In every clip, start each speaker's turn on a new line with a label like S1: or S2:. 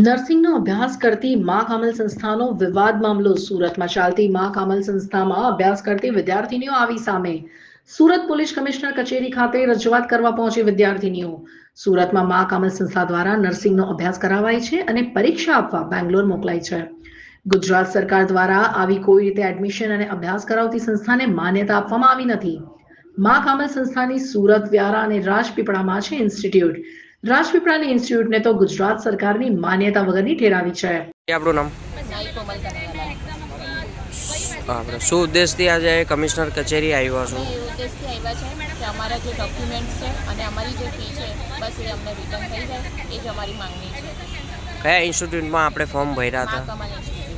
S1: નર્સિંગનો અભ્યાસ કરતી મા કામલ સંસ્થાનો વિવાદ મામલો સુરતમાં ચાલતી મા કામલ સંસ્થામાં અભ્યાસ કરતી વિદ્યાર્થીનીઓ આવી સામે. સુરત પોલીસ કમિશનર કચેરી ખાતે રજૂઆત કરવા પહોંચી વિદ્યાર્થીનીઓ. સુરતમાં મા કામલ સંસ્થા દ્વારા નર્સિંગનો અભ્યાસ કરાવાય છે અને પરીક્ષા આપવા બેંગ્લોર મોકલાય છે. ગુજરાત સરકાર દ્વારા આવી કોઈ રીતે એડમિશન અને અભ્યાસ કરાવતી સંસ્થાને માન્યતા આપવામાં આવી નથી. મા કામલ સંસ્થાની સુરત વ્યારા અને રાજપીપળામાં છે ઇન્સ્ટિટ્યૂટ. રાજપીપળાની ઇન્સ્ટિટ્યૂટને તો ગુજરાત સરકારની માન્યતા વગરની ઠેરાવી છે.
S2: આપણું નામ? શું ઉદ્દેશથી આજે કમિશનર કચેરી આવ્યા છો?
S3: ઉદ્દેશથી આવ્યા છે કે અમારા જે ડોક્યુમેન્ટ્સ છે અને અમારી જે ફી છે બસ એ અમને રિટર્ન થઈ જાય એ જ અમારી માંગણી છે.
S2: કયા ઇન્સ્ટિટ્યૂટમાં આપણે ફોર્મ ભર્યા હતા
S3: કમલ ઇન્સ્ટિટ્યૂટ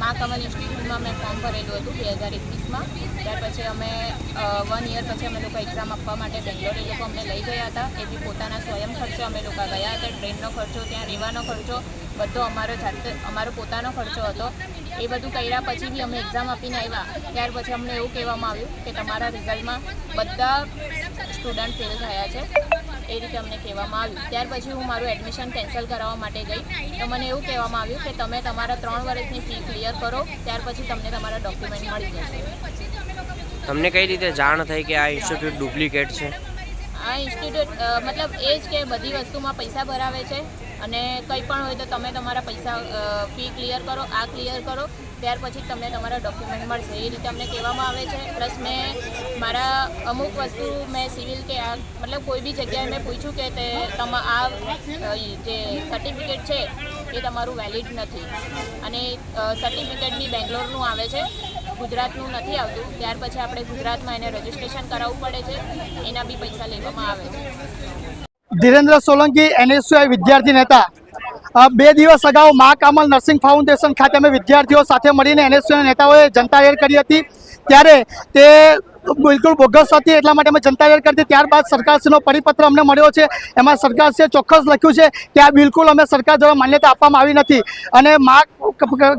S3: મા કમલ ઇન્સ્ટિટ્યૂટમાં મેં ફોર્મ ભરેલું હતું બે હજાર એકવીસમાં. ત્યાર પછી અમે વન યર પછી અમે લોકો એક્ઝામ આપવા માટે બેંગ્લોર એ લોકો અમને લઈ ગયા હતા. એ બી પોતાના સ્વયં ખર્ચો અમે લોકો ગયા હતા. ટ્રેનનો ખર્ચો, ત્યાં રહેવાનો ખર્ચો, બધો અમારો જાતે, અમારો પોતાનો ખર્ચો હતો. એ બધું કર્યા પછી બી અમે એક્ઝામ આપીને આવ્યા. ત્યાર પછી અમને એવું કહેવામાં આવ્યું કે તમારા રિઝલ્ટમાં બધા સ્ટુડન્ટ ફેલ થયા છે. એ રીતે અમને કહેવામાં આવ્યું. ત્યાર પછી હું મારું એડમિશન કેન્સલ કરાવવા માટે ગઈ. તો મને એવું કહેવામાં આવ્યું કે તમે તમારા ત્રણ વર્ષની ફી ક્લિયર કરો ત્યાર પછી તમને તમારા ડોક્યુમેન્ટ મળી જશે.
S2: તમને કઈ રીતે જાણ થઈ કે આ ઇન્સ્ટિટ્યૂટ ડુપ્લિકેટ છે?
S3: આ ઇન્સ્ટિટ્યૂટ મતલબ એ જ કે બધી વસ્તુમાં પૈસા ભરાવે છે? અને કંઈ પણ હોય તો તમે તમારા પૈસા ફી ક્લિયર કરો, આ ક્લિયર કરો, ત્યાર પછી તમને તમારા ડોક્યુમેન્ટ મળશે. એ રીતે અમને કહેવામાં આવે છે. પ્લસ મેં મારા અમુક વસ્તુ મેં સિવિલ કે આ, મતલબ કોઈ બી જગ્યાએ મેં પૂછ્યું કે તે તમા, આ જે સર્ટિફિકેટ છે, એ તમારું વેલિડ નથી. અને સર્ટિફિકેટ બી બેંગ્લોરનું આવે છે. ગુજરાતનું નથી આવતું. ત્યાર પછી આપણે ગુજરાતમાં એને રજિસ્ટ્રેશન કરાવવું પડે છે. એના બી પૈસા લેવામાં આવે છે.
S4: ધીરેન્દ્ર સોલંકી, એનએસયુઆઈ વિદ્યાર્થી નેતા. બે દિવસ અગાઉ મા કામલ નર્સિંગ ફાઉન્ડેશન ખાતે અમે વિદ્યાર્થીઓ સાથે મળીને એનએસયુઆઈ નેતાઓએ જનતા રેડ કરી હતી. ત્યારે તે બિલકુલ બોગસ હતી, એટલા માટે અમે જનતા રેડ કરી હતી. ત્યારબાદ સરકારશ્રીનો પરિપત્ર અમને મળ્યો છે. એમાં સરકારશ્રીએ ચોક્કસ લખ્યું છે કે આ બિલકુલ અમે સરકાર દ્વારા માન્યતા આપવામાં આવી નથી. અને મા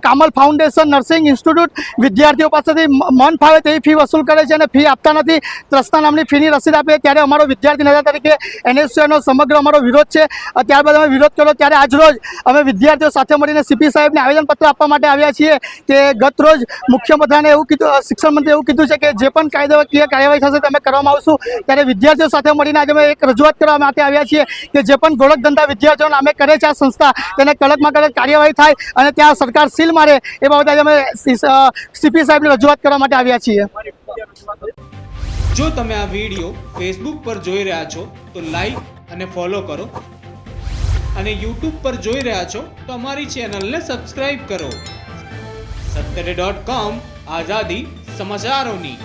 S4: કામલ ફાઉન્ડેશન નર્સિંગ ઇન્સ્ટિટ્યૂટ વિદ્યાર્થીઓ પાસેથી મન ફાવે તેવી ફી વસૂલ કરે છે અને ફી આપતા નથી. ત્રસ્તા નામની ફીની રસીદ આપે ત્યારે અમારો વિદ્યાર્થી નેતા તરીકે એનએસયુનો સમગ્ર અમારો વિરોધ છે. ત્યારબાદ અમે વિરોધ કર્યો ત્યારે આજરોજ અમે વિદ્યાર્થીઓ સાથે મળીને સીપી સાહેબને આવેદનપત્ર આપવા માટે આવ્યા છીએ કે ગત રોજ મુખ્યપ્રધાને એવું કીધું શિક્ષણ મંત્રી એવું કીધું છે કે જે પણ કાયદાકીય કાર્યવાહી થશે તમે કરવામાં આવશું. ત્યારે વિદ્યાર્થીઓ સાથે મળીને આજે અમે એક રજૂઆત કરવા માટે આવ્યા છીએ કે જે પણ ગોળક ધંધા વિદ્યાર્થીઓ નામે કરે છે આ સંસ્થા, તેને કડકમાં કડક કાર્યવાહી થાય અને ત્યાં સરકાર સીલ મારે એ બાબતે અમે સીપી સાહેબને રજૂઆત કરવા માટે આવ્યા છીએ.
S5: જો તમે આ વીડિયો ફેસબુક પર જોઈ રહ્યા છો, તો લાઈક અને ફોલો કરો. અને યુટ્યુબ પર જોઈ રહ્યા છો, તો અમારી ચેનલને સબસ્ક્રાઈબ કરો. સત્તરે ડોટ કોમ આઝાદી સમાચારોની.